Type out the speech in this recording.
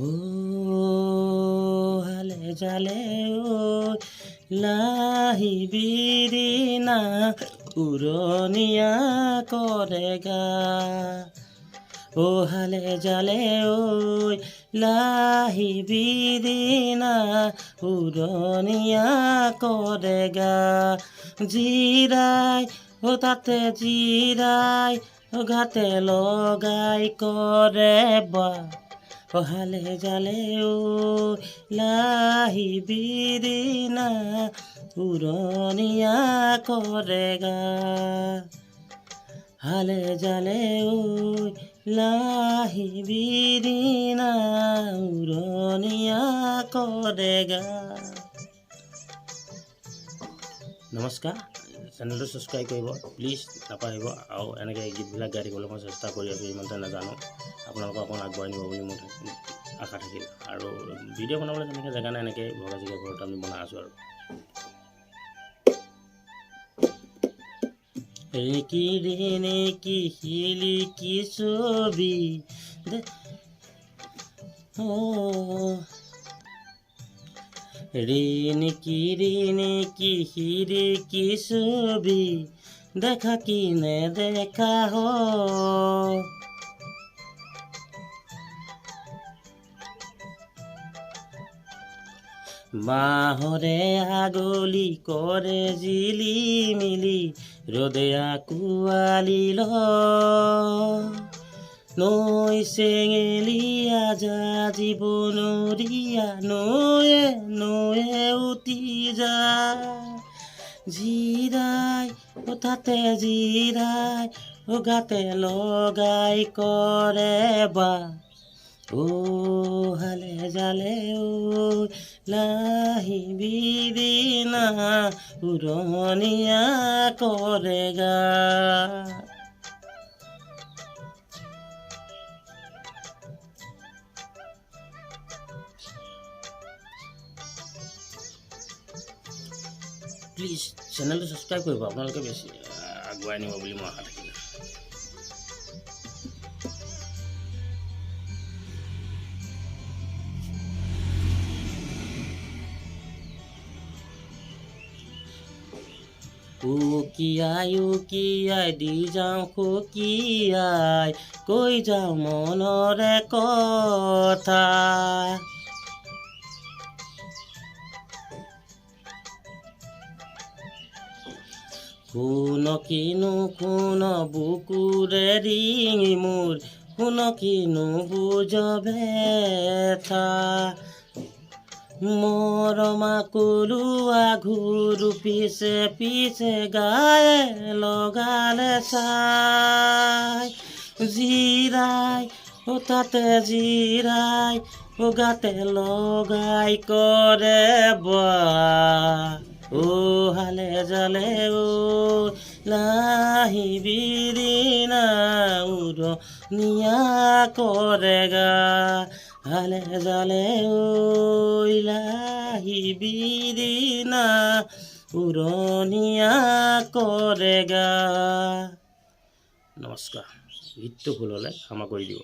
ও হালে জালে ও লাহি বিৰিনা উৰণীয়া কৰে গা। ও হালে জালে ঐ লাহি বিৰিনা উৰণীয়া কৰে গা। জিৰাই ও তাতে জিৰাই ও ঘাটে লগাই কৰে বা। হালে জালে ও লাহি বিৰিনা উৰণীয়া কৰে গা হালে জালে ও লাহি বিৰিনা উৰণীয়া কৰে গা নমস্কাৰ চেনেলটো ছাবস্ক্ৰাইব কৰিব প্লিজ নাপাহৰিব আৰু এনেকৈ গীতবিলাক গাই থাকিবলৈ মই চেষ্টা কৰি আছোঁ ইমানতে নাজানো। আপোনালোকক অকণ আগবঢ়াই নিব বুলি মোৰ আশা থাকিল। আৰু ভিডিঅ' বনাবলৈ তেনেকৈ জেগা নাই, এনেকৈ ভগা চিগা ঘৰত আমি বনাই আছোঁ আৰু। ৰেকি ৰেকি শিলি কি ছবি দে অ' রেনেকি রেনেকি হিরে কি ছবি দেখা কি নে দেখা হ? মাহরে আগলি করে জিলি মিলি, রোদে আকুয়ালিল নৈ চেঙেলীয়া যা জীৱনৰীয়া নৈয়ে নৈয়ে উটি যা জিৰাই তাতে জিৰাই গাতে লগাই কৰে বা ও হালে জালে ও লাহি বিৰিনা উৰণীয়া কৰে গা প্লিজ চেনেলটো ছাবস্ক্ৰাইব কৰিব, আপোনালোকে বেছি আগুৱাই নিব বুলি মই আশা থাকিলে। উকিয়াই উকিয়াই দি যাওঁ সুকিয়াই কৈ যাওঁ মনৰে কথা। শুন কিনো, শুন বুকুৰে ৰিঙি মোৰ শুন কিনো বুজ বেথা মৰমা কলুৱা ঘূৰু পিছে পিছে গায়ে লগালে চাই জিৰাই ও তাতে জিৰাই ও গাতে লগাই কৰে বা ও হালে জালে ও লাহি বিৰিনা উৰ নিয়া কৰে গা। হালে জালে ও লাহি বিৰিনা উৰণীয়া কৰে গা। নমস্কাৰ গীতটো ভুল হ'লে ক্ষমা কৰি দিব